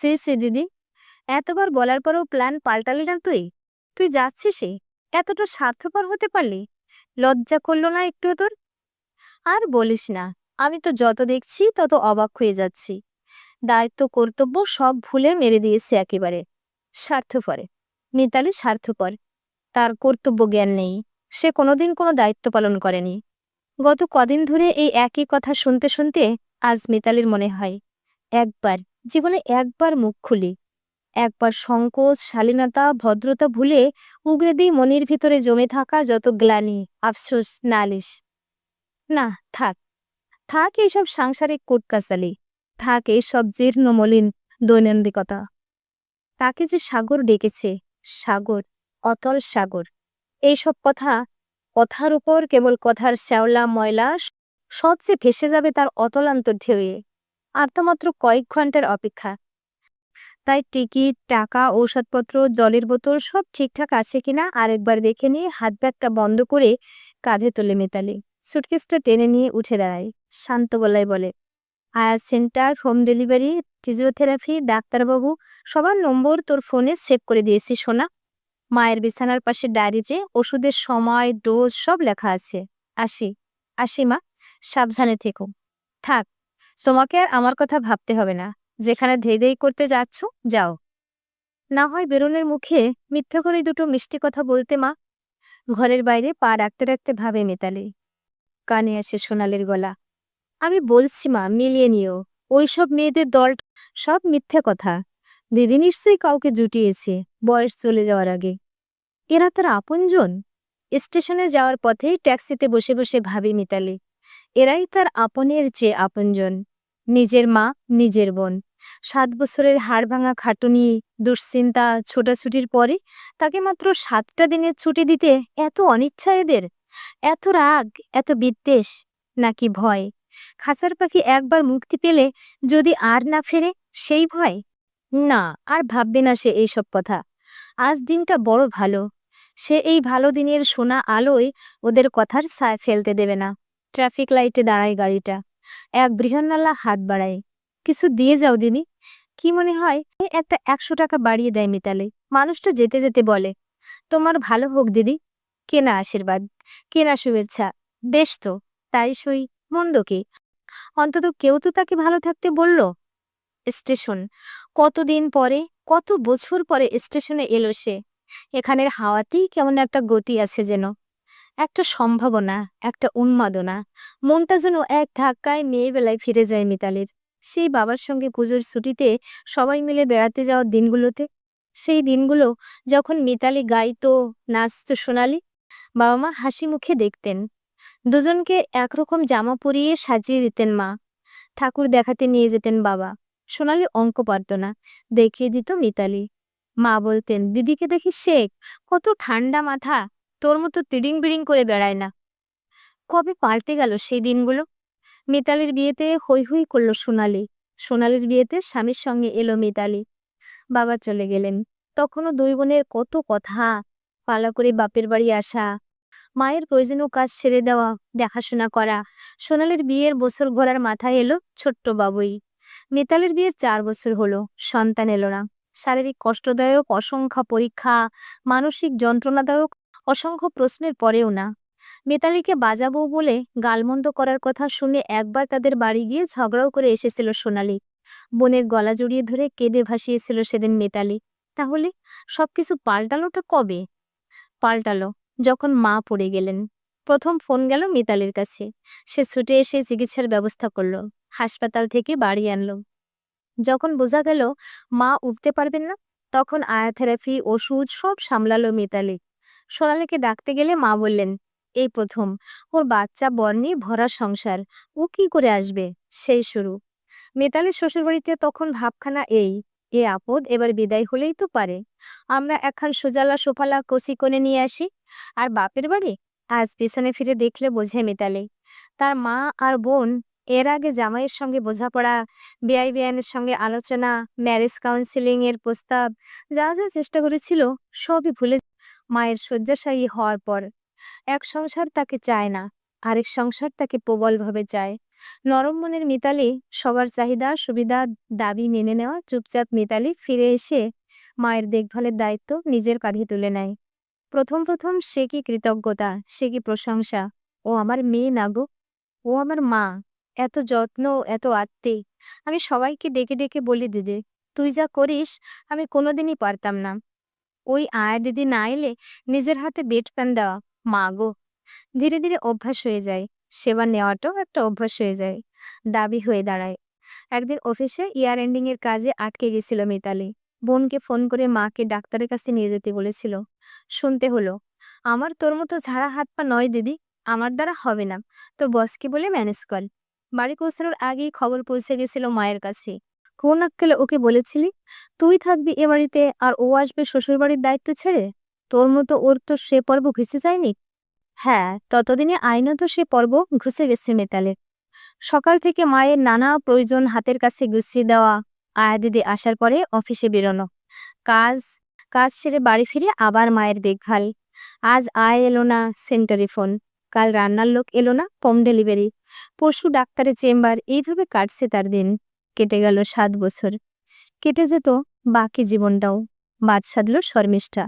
সে সে, দিদি। এতবার বলার পরেও প্ল্যান পাল্টালি না তুই? তুই যাচ্ছিসই এতটা স্বার্থপর হতে পারলি? লজ্জা করল না একটু তোর? আর বলিস না, আমি তো যত দেখছি তত অবাক হয়ে যাচ্ছি। দায়িত্ব, কর্তব্য সব ভুলে মেরে দিয়েছে একেবারে। স্বার্থপরে। মিতালি স্বার্থপর। তার কর্তব্য জ্ঞান নেই। সে কোনোদিন কোনো দায়িত্ব পালন করেনি। গত কদিন ধরে এই একই কথা শুনতে শুনতে আজ মিতালির মনে হয়, একবার জীবনে একবার মুখ খুলি। একবার সংকোচ, শালীনতা, ভদ্রতা ভুলে উগরে দিই মনির ভিতরে জমে থাকা যত গ্লানি, আফসোস, নালিশ। না, থাক। থাক এইসব সাংসারিক কুটকাচালি থাক এইসব জীর্ণ, মলিন দৈনন্দিকতা তাকে যে সাগর ডেকেছে, সাগর, অতল সাগর। এইসব কথা, কথার উপর কেবল কথার শ্যাওলা, ময়লা, সব যে ভেসে যাবে তার অতলান্তর ঢেউয়ে। আর তো মাত্র কয়েক ঘণ্টার অপেক্ষা। তাই টিকিট, টাকা, ঔষধপত্র, জলের বোতল সব ঠিকঠাক আছে কিনা আরেকবার দেখে নিয়ে হাত ব্যাগটা বন্ধ করে কাঁধে তোলে মিতালি সুটকেসটা টেনে নিয়ে উঠে দাঁড়ায়, শান্ত গলায় বলে আয়া সেন্টার, হোম ডেলিভারি, ফিজিওথেরাপি, ডাক্তারবাবু, সবার নম্বর তোর ফোনে সেভ করে দিয়েছি, সোনা। মায়ের বিছানার পাশে ডায়েরিতে ওষুধের সময়, ডোজ সব লেখা আছে। আসি আসি মা, সাবধানে থেকো। থাক। তোমাকে আর আমার কথা ভাবতে হবে না। যেখানে ধেই ধেই করতে যাচ্ছ, যাও। না হয় বেরোনের মুখে মিথ্যে করে দুটো মিষ্টি কথা বলতে মা। ঘরের বাইরে পা রাখতে রাখতে ভাবে মিতালি। কানে আসে সোনালির গলা। আমি বলছি মা, মিলিয়ে নিও। ওইসব মেয়েদের দল সব মিথ্যে কথা। দিদি নিশ্চয়ই কাউকে জুটিয়েছে, বয়স চলে যাওয়ার আগে। এরা তার আপনজন। স্টেশনে যাওয়ার পথেই ট্যাক্সিতে বসে বসে ভাবি মিতালি। এরাই তার আপনের যে আপনজন। নিজের মা, নিজের বোন। সাত বছরের হাড় ভাঙা খাটুনি, দুশ্চিন্তা, ছোটাছুটির পরে তাকে মাত্র সাতটা দিনের ছুটি দিতে এত অনিচ্ছা এদের? এত রাগ, এত বিদ্বেষ, নাকি ভয়? খাঁচার পাখি একবার মুক্তি পেলে যদি আর না ফেরে, সেই ভয়? না, আর ভাববে না সে এইসব কথা। আজ দিনটা বড় ভালো। সে এই ভালো দিনের সোনা আলোয় ওদের কথার সায় ফেলতে দেবে না। ট্রাফিক লাইটে দাঁড়ায় গাড়িটা। এক বৃহন্নালা হাত বাড়ায়। কিছু দিয়ে যাও দিদি কি মনে হয়? একটা একশো টাকা বাড়িয়ে দেয় মিতালে। মানুষটা যেতে যেতে বলে, তোমার ভালো হোক দিদি। কেনা আশীর্বাদ। কেনা শুভেচ্ছা। বেশ তো, তাই সই মন্দ কি? অন্তত কেউ তো তাকে ভালো থাকতে বলল। স্টেশন। কতদিন পরে, কত বছর পরে স্টেশনে এলো সে? এখানের হাওয়াতেই কেমন একটা গতি আছে যেন। একটা সম্ভাবনা, একটা উন্মাদনা। মনটা যেন এক ধাক্কায় মেয়েবেলায় ফিরে যায় মিতালির। সেই বাবার সঙ্গে পুজোর ছুটিতে সবাই মিলে বেড়াতে যাওয়ার দিনগুলোতে, সেই দিনগুলো যখন মিতালি গাইতো, নাচতো, সোনালি, বাবা মা হাসি মুখে দেখতেন। দুজনকে একরকম জামা পরিয়ে সাজিয়ে দিতেন মা। ঠাকুর দেখাতে নিয়ে যেতেন বাবা। সোনালি অঙ্ক পারত না দেখিয়ে দিত মিতালি। মা বলতেন, দিদিকে দেখি শেখ, কত ঠান্ডা মাথা। তোর মতো তিডিং বিড়িং করে বেড়ায় না। কবে পাল্টে গেল সেই দিনগুলো? মিতালির বিয়েতে হই হই করল সোনালি। সোনালির বিয়েতে স্বামীর সঙ্গে এলো মিতালি। বাবা চলে গেলেন। তখনও দুই বোনের কত কথা। পালা করে বাপের বাড়ি আসা। মায়ের প্রয়োজনীয় কাজ সেরে দেওয়া, দেখাশোনা করা। সোনালির বিয়ের বছর ঘোরার মাথায় এলো ছোট্ট বাবুই। মিতালির বিয়ের চার বছর হলো, সন্তান এলো না। শারীরিক কষ্টদায়ক, অসংখ্য পরীক্ষা, মানসিক যন্ত্রণাদায়ক অসংখ্য প্রশ্নের পরেও না। মিতালিকে বাজাবো বলে গালমন্দ করার কথা শুনে একবার তাদের বাড়ি গিয়ে ঝগড়াও করে এসেছিল সোনালি। বোনের গলা জড়িয়ে ধরে কেঁদে ভাসিয়েছিল সেদিন মিতালি। তাহলে সবকিছু পাল্টালোটা কবে? পাল্টালো যখন মা পড়ে গেলেন। প্রথম ফোন গেল মিতালির কাছে। সে ছুটে এসে চিকিৎসার ব্যবস্থা করল। হাসপাতাল থেকে বাড়ি আনলো। যখন বোঝা গেল মা উঠতে পারবেন না, তখন আয়াথেরাপি, ওষুধ সব সামলালো মিতালি। সোনালিকে ডাকতে গেলে মা বললেন, এই প্রথম, ওর বাচ্চা বর্ণে ভরা সংসার, ও কি করে আসবে? সেই শুরু। মিতালির শ্বশুরবাড়িতে তখন ভাবখানা এই, এ আপদ, এবার বিদায় হলেই তো পারে। আমরা একখান সোজালা সোফালা কচি কোণে নিয়ে আসি, আর বাপের বাড়ি? আজ পিছনে ফিরে দেখলে বোঝে মিতালি, তার মা আর বোন এর আগে জামাইয়ের সঙ্গে বোঝাপড়া বেআই বেআইনের সঙ্গে আলোচনা ম্যারেজ কাউন্সিলিং এর প্রস্তাব, যা যা চেষ্টা করেছিল, সবই ভুলে মায়ের শয্যাশায়ী হওয়ার পর এক সংসার তাকে চায় না, আরেক সংসার তাকে প্রবলভাবে চায়। নরম মনের মিতালি সবার চাহিদা, সুবিধা, দাবি মেনে নেওয়া, চুপচাপ মিতালি ফিরে এসে মায়ের দেখভালের দায়িত্ব নিজের কাঁধে তুলে নেয়। প্রথম প্রথম সে কি কৃতজ্ঞতা, সে কি প্রশংসা, ও আমার মেয়ে না গো, ও আমার মা, এত যত্ন, এত আত্মে, আমি সবাইকে ডেকে ডেকে বলি দিদি, তুই যা করিস, আমি কোনোদিনই পারতাম না। ওই আয়া দিদি না এলে নিজের হাতে বেড প্যান দেওয়া, মা গো। ধীরে ধীরে অভ্যাস হয়ে যায়, সেবা নেওয়াটাও একটা অভ্যাস হয়ে যায়, দাবি হয়ে দাঁড়ায়। একদিন অফিসে ইয়ার এন্ডিং এর কাজে আটকে গেছিল মিতালি। বোনকে ফোন করে মাকে ডাক্তারের কাছে নিয়ে যেতে বলেছিল। শুনতে হলো, আমার তোর মতো ঝাড়া হাত পা নয় দিদি, আমার দ্বারা হবে না। তোর বসকে বলে ম্যানেজ কর। বাড়ি পৌঁছানোর আগেই খবর পৌঁছে গেছিল মায়ের কাছে। কোন আক্কেলে ওকে বলেছিলি? তুই থাকবি এ বাড়িতে আর ও আসবে শ্বশুর বাড়ির দায়িত্ব ছেড়ে? তোর মতো ওর তো সে পর্ব ঘুষে যায়নি? হ্যাঁ ততদিনে আইনত সে পর্ব ঘুষে গেছে মেতালে। সকাল থেকে মায়ের নানা প্রয়োজন হাতের কাছে গুছিয়ে দেওয়া, আয়া দিদি আসার পরে অফিসে বেরোনো। কাজ কাজ সেরে বাড়ি ফিরে আবার মায়ের দেখভাল। আজ আয় এলো না সেন্টারে ফোন। কাল রান্নার লোক এলো না হোম ডেলিভারি। পশু ডাক্তারের চেম্বার, এইভাবে কাটছে তার দিন। কেটে গেল সাত বছর। কেটে যেত বাকি জীবনটাও। বাদ সাধল শর্মিষ্ঠা,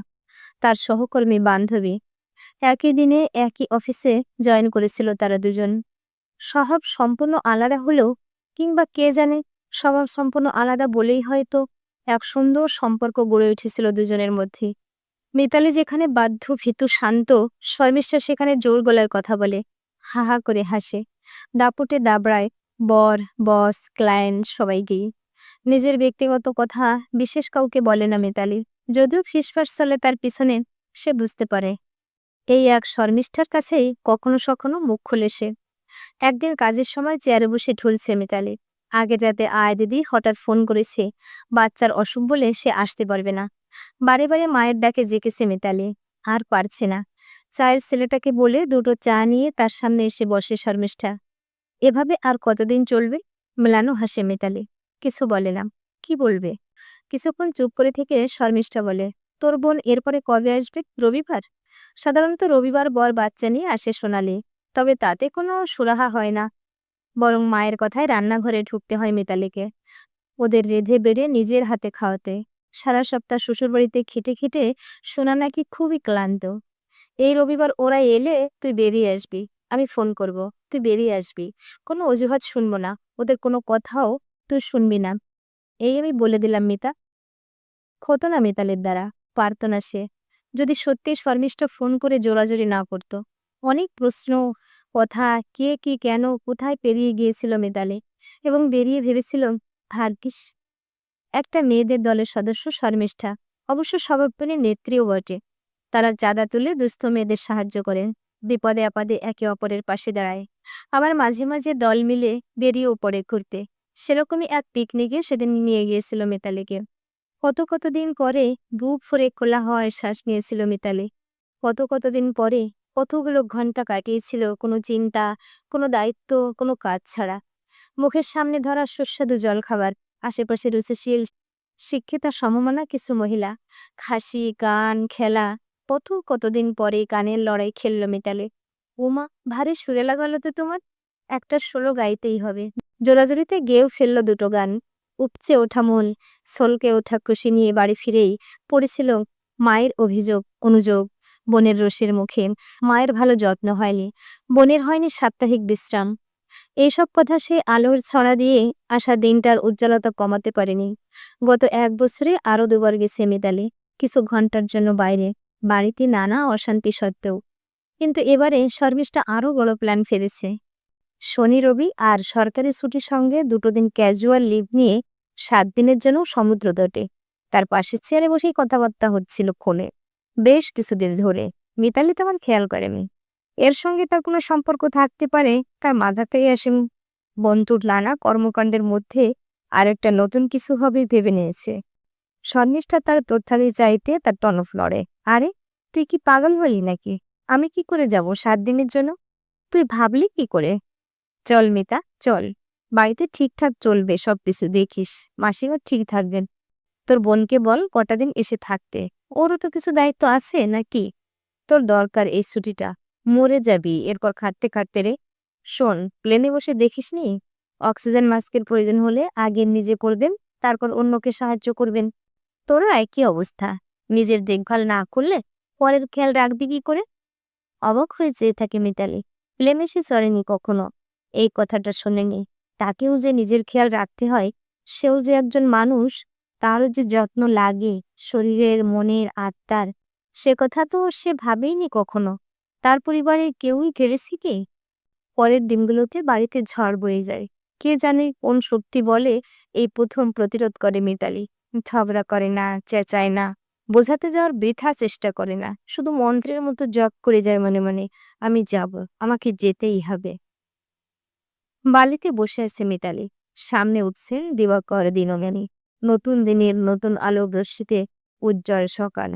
তার সহকর্মী বান্ধবী। একই দিনে একই অফিসে জয়েন করেছিল তারা দুজন। স্বভাব সম্পূর্ণ আলাদা হলেও কিংবা কে জানে, স্বভাব সম্পূর্ণ আলাদা বলেই হয়তো এক সুন্দর সম্পর্ক গড়ে উঠেছিল দুজনের মধ্যে। মিতালি যেখানে বাধ্য, ভীতু, শান্ত, শর্মিষ্ঠা সেখানে জোর গলায় কথা বলে হা হা করে হাসে, দাপটে দাবড়ায় বর, বস, ক্লায়েন্ট, সবাইকেই। নিজের ব্যক্তিগত কথা বিশেষ কাউকে বলে না মিতালি। যদিও ফিসফাস চলে তার পিছনে সে বুঝতে পারে। এই এক শর্মিষ্ঠার কাছেই কখনো সখনো মুখ খুলে সে। একদিন কাজের সময় চেয়ারে বসে ঢুলছে মিতালি। আগে রাতে আয় দিদি হঠাৎ ফোন করেছে, বাচ্চার অসুখ বলে সে আসতে পারবে না। বারে বারে মায়ের ডাকে জেকেছে মিতালি, আর পারছে না। চায়ের ছেলেটাকে বলে দুটো চা নিয়ে তার সামনে এসে বসে শর্মিষ্ঠা। এভাবে আর কতদিন চলবে? মেলানো হাসে মিতালি। কিছু বলে না। কি বলবে? কিছুক্ষণ চুপ করে থেকে শর্মিষ্ঠা বলে, তোর বোন এরপরে কবে আসবে? রবিবার? সাধারণত রবিবার বর বাচ্চা নিয়ে আসে সোনালি, তবে তাতে কোনো সুরাহা হয় না। বরং মায়ের কথায় রান্নাঘরে ঢুকতে হয় মিতালিকে, ওদের রেধে বেড়ে নিজের হাতে খাওয়াতে। সারা সপ্তাহ শ্বশুরবাড়িতে খেটে খেটে সোনা নাকি খুবই ক্লান্ত। এই রবিবার ওরা এলে তুই বেরিয়ে আসবি। আমি ফোন করব, তুই বেরিয়ে আসবি। কোনো অজুহাত শুনব না। ওদের কোনো কথাও তুই শুনবি না। এই আমি বলে দিলাম মিতা। হতো না মিতালের দ্বারা, পারত না সে। যদি সত্যি শর্মিষ্ঠা ফোন করে জোরাজোরি না করতো। অনেক প্রশ্ন, কথা, কে, কি, কেন, কোথায় পেরিয়ে গিয়েছিল মিতালে? এবং বেরিয়ে ভেবেছিল, ভাগ্যিস, একটা মেয়েদের দলের সদস্য শর্মিষ্ঠা। অবশ্য স্বভাবপণী নেত্রীও বটে। তারা চাঁদা তুলে দুস্থ মেয়েদের সাহায্য করেন। বিপদে আপদে একে অপরের পাশে দাঁড়ায়। আবার মাঝে মাঝে দল মিলে বেরিয়েও পড়ে ঘুরতে। সেরকমই এক পিকনিকে সেদিন নিয়ে গিয়েছিল মিতালিকে। কত কতদিন পরে বুক ফুরে খোলা হওয়ায় শ্বাস নিয়েছিল মিতালি। কত কতদিন পরে কতগুলো ঘণ্টা কাটিয়েছিল কোনো চিন্তা, কোনো দায়িত্ব, কোনো কাজ ছাড়া। মুখের সামনে ধরা সুস্বাদু জলখাবার, আশেপাশে রুচিশীল শিক্ষিতা সমমনা কিছু মহিলা। খাসি, গান, খেলা কত কতদিন পরে গানের লড়াই খেললো মিতালে? উমা, ভারী সুরে লাগালো তো তোমার? একটা ষোলো গাইতেই হবে। জোরাজোরিতে গেয়েও ফেলল দুটো গান। উপচে ওঠা মূল, সলকে ওঠা খুশি নিয়ে বাড়ি ফিরেই পড়েছিল মায়ের অভিযোগ, অনুযোগ, বোনের রোষের মুখে। মায়ের ভালো যত্ন হয়নি, বোনের হয়নি সাপ্তাহিক বিশ্রাম। এইসব কথা সে আলোর ছড়া দিয়ে আসা দিনটার উজ্জ্বলতা কমাতে পারেনি। গত এক বছরে আরও দুবার গেছে মিতালি, কিছু ঘণ্টার জন্য বাইরে। বাড়িতে নানা অশান্তি সত্ত্বেও। কিন্তু এবারে শর্মিষ্ঠা আরও বড় প্ল্যান ফেলেছে। শনি রবি আর সরকারি ছুটির সঙ্গে দুটো দিন ক্যাজুয়াল লিভ নিয়ে সাত দিনের জন্য সমুদ্র তটে তার পাশের চেয়ারে বসেই কথাবার্তা হচ্ছিল ফোনে। বেশ কিছুদিন ধরে। মিতালি তেমন খেয়াল করেনি। এর সঙ্গে তার কোনো সম্পর্ক থাকতে পারে তার মাথাতেই আসে বন্ধুর নানা কর্মকাণ্ডের মধ্যে আরেকটা নতুন কিছু হবে ভেবে নিয়েছে। শর্মিষ্ঠা তার তথ্যাদি চাইতে তার টনফ লড়ে। আরে, তুই কি পাগল হলি নাকি? আমি কি করে যাব সাত দিনের জন্য? তুই ভাবলি কি করে? চল মিতা, চল। বাড়িতে ঠিকঠাক চলবে সব কিছু দেখিস। মাসিও ঠিক থাকবেন। তোর বোনকে বল কটা দিন এসে থাকতে। ওরও তো কিছু দায়িত্ব আছে নাকি? তোর দরকার এই ছুটিটা। মরে যাবি, এরপর খাটতে খাটতে রে। শোন, প্লেনে বসে দেখিসনি? অক্সিজেন মাস্কের প্রয়োজন হলে আগে নিজে পড়বেন তারপর অন্যকে সাহায্য করবেন। তোরও একই অবস্থা। নিজের দেখভাল না করলে পরের খেয়াল রাখবি কি করে? অবাক হয়ে চেয়ে থাকে মিতালি। প্লেনে সে চড়েনি কখনো। এই কথাটা শোনেনি। তাকেও যে নিজের খেয়াল রাখতে হয়, সেও যে একজন মানুষ, তারও যে যত্ন লাগে শরীরের, মনের, আত্মার, সে কথা তো সে ভাবেইনি কখনো। তার পরিবারে কেউই কেড়েছি কি? পরের দিনগুলোতে বাড়িতে ঝড় বয়ে যায়। কে জানে কোন শক্তি বলে এই প্রথম প্রতিরোধ করে মিতালি। ঝগড়া করে না, চেঁচায় না, বোঝাতে যাওয়ার বৃথা চেষ্টা করে না। শুধু মন্ত্রের মতো জপ করে যায় মনে মনে, আমি যাব, আমাকে যেতেই হবে। বালিতে বসে আছে মিতালি। সামনে উঠছে দিবাকর দিনজ্ঞানী। নতুন দিনের নতুন আলো রশ্মিতে উজ্জ্বল সকাল।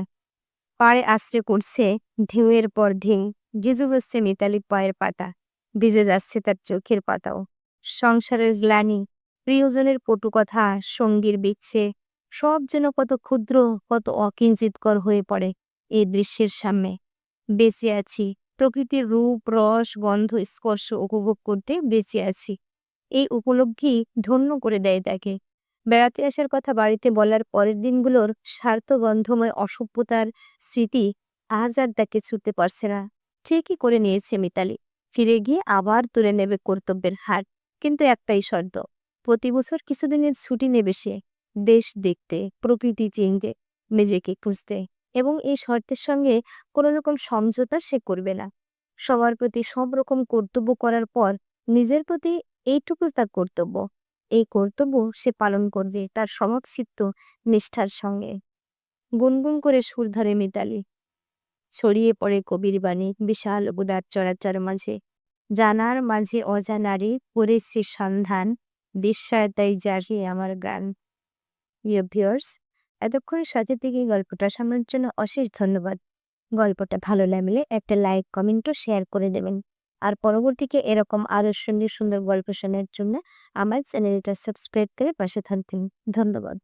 পাড়ে আশ্রে করছে ঢেউয়ের পর ঢেউ, গিজু হচ্ছে মিতালি পায়ের পাতা। ভিজে যাচ্ছে তার চোখের পাতাও। সংসারের গ্লানি, প্রিয়জনের পটু কথা, সঙ্গীর বিচ্ছে সব যেন কত ক্ষুদ্র, কত অকিঞ্চিতকর হয়ে পড়ে এই দৃশ্যের সামনে। বেঁচে আছি। প্রকৃতির রূপ, রস, গন্ধ, স্পর্শ উপভোগ করতে বেঁচে আছি। এই উপলব্ধি ধন্য করে দেয় তাকে। বেড়াতে আসার কথা বাড়িতে বলার পরের দিনগুলোর স্বার্থগন্ধময় অসভ্যতার স্মৃতি আজ আর তাকে ছুটতে পারছে না। ঠিকই করে নিয়েছে মিতালি। ফিরে গিয়ে আবার তুলে নেবে কর্তব্যের হার। কিন্তু একটাই শর্ত, প্রতি বছর কিছুদিনের ছুটি নেবে সে। দেশ দেখতে, প্রকৃতি চিনতে, নিজেকে খুঁজতে এবং এই শর্তের সঙ্গে কোনো রকম সমঝোতা সে করবে না। সবার প্রতি সব রকম কর্তব্য করার পর নিজের প্রতি এইটুকু তার কর্তব্য। এই কর্তব্য সে পালন করবে তার সমকসিদ্ধ নিষ্ঠার সঙ্গে। গুনগুন করে সুর ধরে মিতালি। ছড়িয়ে পড়ে কবির বাণী, বিশাল উদার চরাচর মাঝে। জানার মাঝে অজানারে করেছি সন্ধান বিস্ময়তাই জাগে আমার গান। ইয়ে ভিউয়ার্স এতক্ষণ সাথে থেকে গল্পটা শোনার জন্য অশেষ ধন্যবাদ। গল্পটা ভালো লাগলে একটা লাইক কমেন্টও শেয়ার করে দেবেন। আর পরবর্তীকে এরকম আরও সুন্দর সুন্দর গল্প শোনার জন্য আমার চ্যানেলটা সাবস্ক্রাইব করে পাশে থাকতেন ধন্যবাদ।